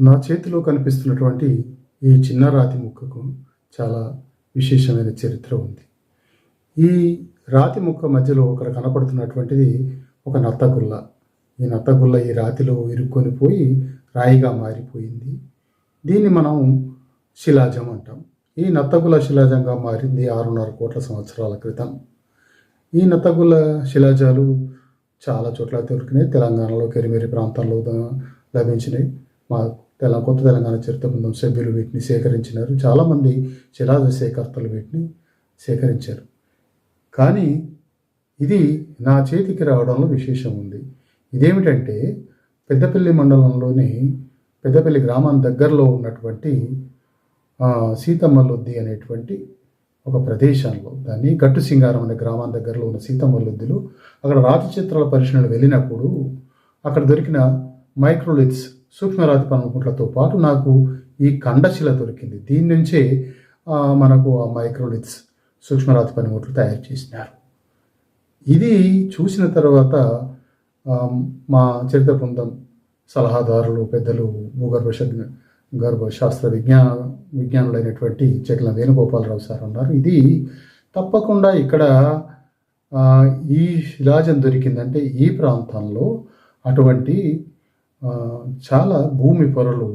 నా చేతిలో కనిపిస్తున్నటువంటి ఈ చిన్న రాతి ముక్కకు చాలా విశేషమైన చరిత్ర ఉంది. ఈ రాతి ముక్క మధ్యలో ఒకరు కనపడుతున్నటువంటిది ఒక నత్తగుల్ల. ఈ నత్తగుల్ల ఈ రాతిలో ఇరుక్కొని పోయి రాయిగా మారిపోయింది. దీన్ని మనం శిలాజం అంటాం. ఈ నత్తగుల్ల శిలాజంగా మారింది ఆరున్నర కోట్ల సంవత్సరాల క్రితం. ఈ నత్తగుల్ల శిలాజాలు చాలా చోట్ల దొరికినాయి. తెలంగాణలో కెరిమేరి ప్రాంతాల్లో లభించినాయి. మాకు తెలంగాణ కొత్త తెలంగాణ చరిత్ర బృందం సభ్యులు వీటిని సేకరించినారు. చాలామంది శిలాజ సేకర్తలు వీటిని సేకరించారు. కానీ ఇది నా చేతికి రావడంలో విశేషం ఉంది. ఇదేమిటంటే పెద్దపల్లి మండలంలోని పెద్దపల్లి గ్రామం దగ్గరలో ఉన్నటువంటి సీతమ్మలొద్ది అనేటువంటి ఒక ప్రదేశంలో దాన్ని గట్టు సింగారం అనే గ్రామం దగ్గరలో ఉన్న సీతమ్మలొద్దిలో అక్కడ రాతి చిత్రాల పరిశీలన వెళ్ళినప్పుడు అక్కడ దొరికిన మైక్రోలిత్స్ సూక్ష్మరాతి పనుకుంట్లతో పాటు నాకు ఈ ఖండశిల దొరికింది. దీని నుంచే మనకు ఆ మైక్రోలిత్స్ సూక్ష్మరాతి పనిముట్లు తయారు చేసినారు. ఇది చూసిన తర్వాత మా చరిత్ర బృందం సలహాదారులు పెద్దలు భూగర్భ గర్భ శాస్త్ర విజ్ఞాన విజ్ఞానులైనటువంటి చెట్ల వేణుగోపాలరావు సార్ ఉన్నారు. ఇది తప్పకుండా ఇక్కడ ఈ శిలాజం దొరికిందంటే ఈ ప్రాంతంలో అటువంటి చాలా భూమి పొరలు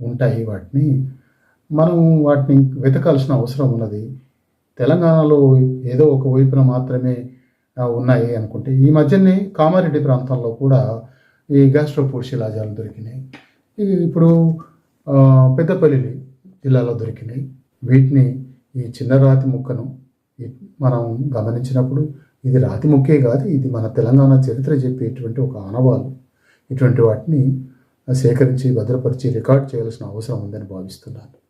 ఉంటాయి వాటిని. మనం వాటిని వెతకాల్సిన అవసరం ఉన్నది. తెలంగాణలో ఏదో ఒక వైపున మాత్రమే ఉన్నాయి అనుకుంటే ఈ మధ్యనే కామారెడ్డి ప్రాంతంలో కూడా ఈ గ్యాస్ట్రోపోడ్ శిలాజాలు దొరికినాయి ఇప్పుడు పెద్దపల్లి జిల్లాలో దొరికినాయి. వీటిని ఈ చిన్న రాతి ముక్కను మనం గమనించినప్పుడు ఇది రాతి ముక్కే కాదు ఇది మన తెలంగాణ చరిత్ర చెప్పేటువంటి ఒక ఆనవాలు. ఇటువంటి వాటిని సేకరించి భద్రపరిచి రికార్డ్ చేయాల్సిన అవసరం ఉందని భావిస్తున్నాను.